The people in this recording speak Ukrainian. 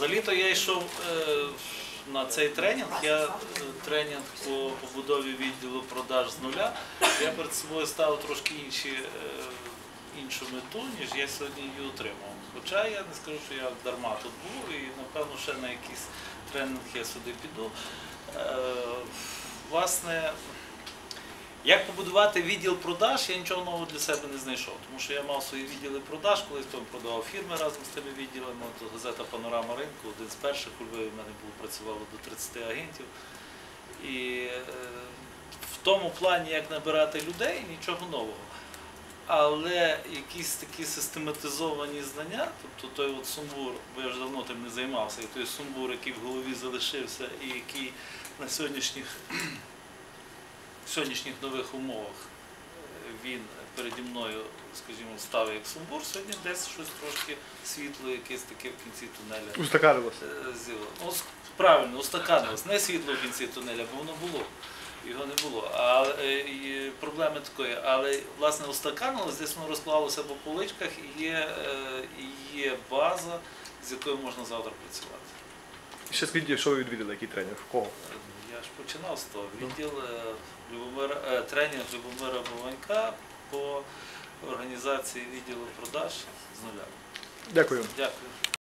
Взагалі-то я йшов е, на цей тренінг. Я е, тренінг по побудові відділу продаж з нуля. Я перед собою ставив трошки інші, е, іншу мету, ніж я сьогодні її отримав. Хоча я не скажу, що я дарма тут був і напевно ще на якийсь тренінг я сюди піду. Власне, як побудувати відділ продаж, я нічого нового для себе не знайшов, тому що я мав свої відділи продаж, колись там продавав фірми разом з тими відділами. От газета Панорама ринку, один з перших у Львові в мене був, працювало до 30 агентів. І е, в тому плані, як набирати людей, нічого нового. Але якісь такі систематизовані знання, тобто той от сумбур, бо я вже давно тим не займався, і той сумбур, який в голові залишився, і який на сьогоднішніх в сьогоднішніх нових умовах е, він переді мною, скажімо, став як сумбур, сьогодні десь щось трошки світло, якесь таке в кінці тунеля Устакарилось. е. Ну, правильно, устаканилось. Не світло в кінці тунеля, бо воно було. Його не було. А е, і проблеми такої. Але власне устаканилось, десь воно розклалося по поличках і є, і є база, з якою можна завтра працювати. Ще скажіть, що ви відвідали, який тренінг? В кого? Я ж починав з того. Відділ Любомира, е, тренінг Любомира Бованька по організації відділу продаж з нуля. Дякую. Дякую.